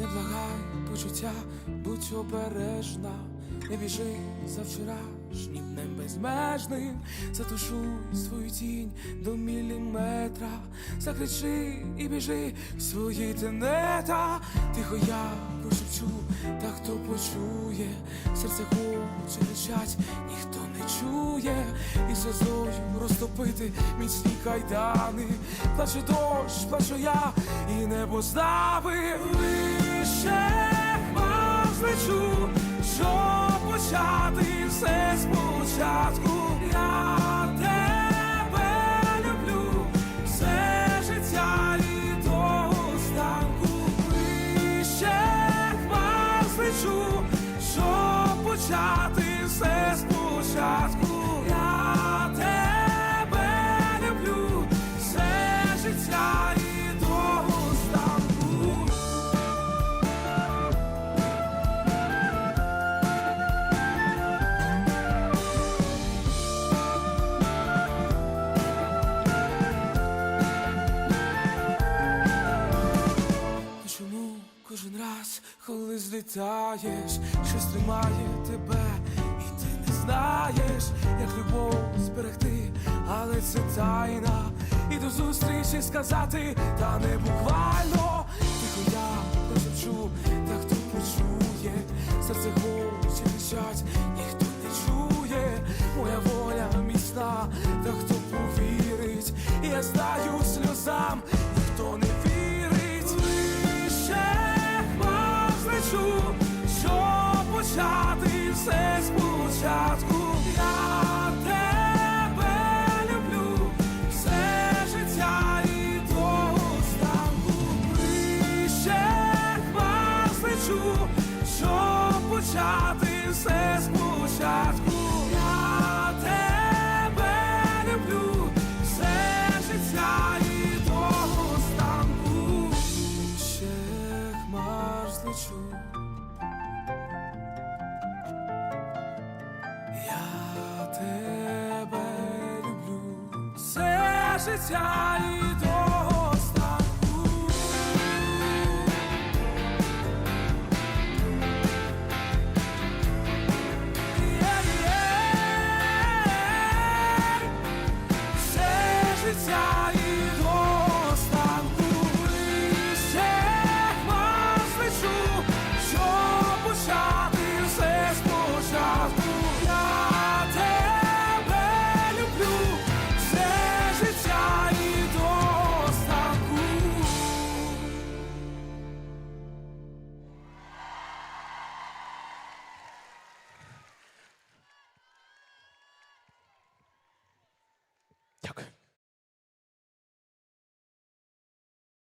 не благай почуття, будь обережна, не біжи за вчорашнім днем безмежним, затушуй свою тінь до міліметра, закричи і біжи в свої тенета, тихо я прошепчу, та хто почує, серце хоче кричать, ніхто не чує, і сльозою розтопити міцні кайдани, плаче дощ, плачу я, і небо знави коли злітаєш, щось тримає тебе, і ти не знаєш, як любов зберегти, але це тайна. І до зустрічі сказати, та не буквально. Тихо я прошепчу, та хто почує, серце хоче кричать, ніхто не чує, моя воля міцна, та хто повірить, і я знаю все спочатку. Я тебе люблю, все життя і до останку. Лише хмар злечу, щоб почати все спочатку. Я тебе люблю, все життя і до останку. Ще хмар. Я тебе люблю, все життя і до